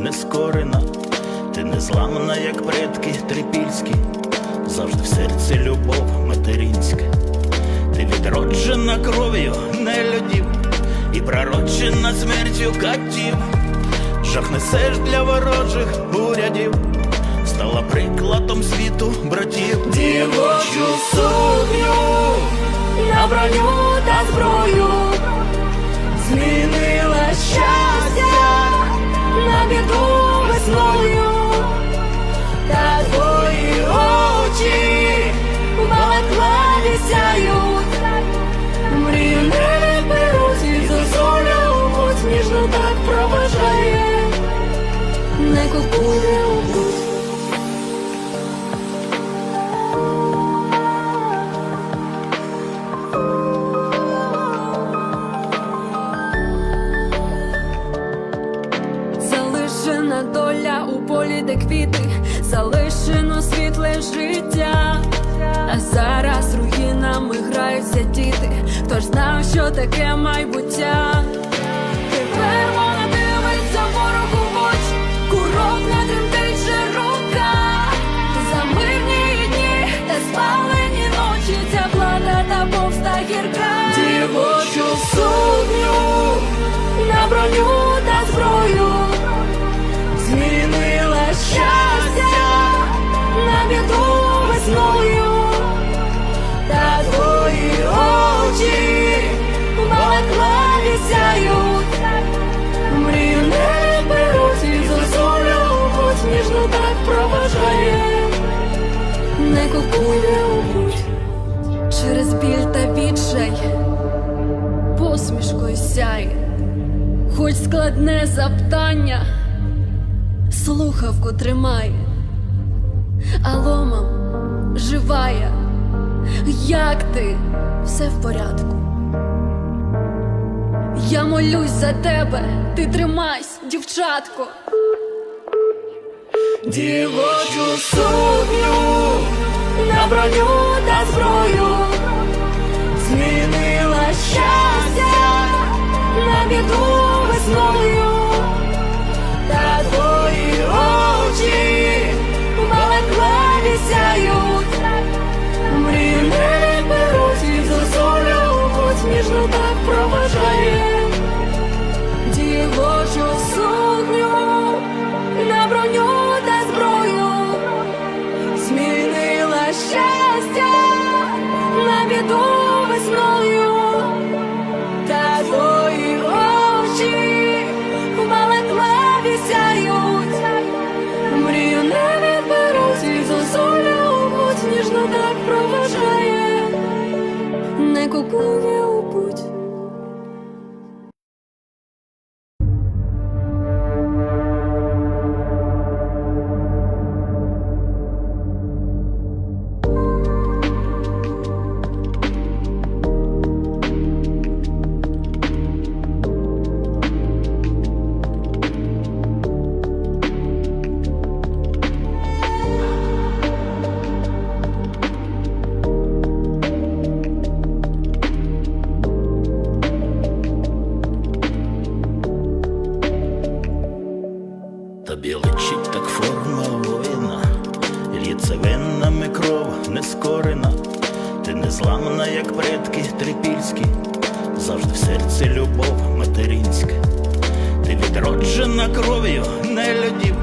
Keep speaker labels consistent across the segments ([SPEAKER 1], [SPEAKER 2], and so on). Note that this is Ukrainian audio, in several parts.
[SPEAKER 1] нескорена, ти не зламана, як предки трипільські, завжди в серці любов материнська, ти відроджена кров'ю нелюдів і пророчена смертю катів, жах несеш для ворожих урядів, стала прикладом світу братів.
[SPEAKER 2] Дівочу сукню на броню та зброю. Змінила щастя Доля у полі, де квіти, залишено світле життя. А зараз руїнами граються діти. Хто ж знав, що таке майбуття? Тепер вона дивиться ворогу в очі, не тремтить рука. За мирні дні та спалені ночі, ця плата та гірка. Дівочу сукню на броню відчай, посмішкою сяє, хоч складне запитання слухавку тримає, а ломом живає. Як ти? Все в порядку. Я молюсь за тебе, ти тримайся, дівчатко. Дівочу сукню на броню та зброю щастя на біду весною. Та твої очі в балаклаві сяють, мрію не беруть і зозулю, хоч ніжно так проважає, не кукує
[SPEAKER 1] Тобі личить так форма воїна, лється веннами кров нескорена, ти не зламана, як предки трипільські, завжди в серці любов материнська, ти відроджена кров'ю нелюдів.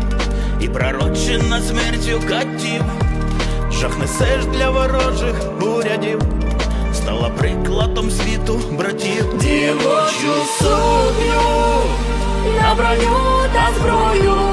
[SPEAKER 1] І пророчена смертю катів, жах несеш для ворожих урядів, стала прикладом світу братів.
[SPEAKER 2] Дівочу сукню на броню та зброю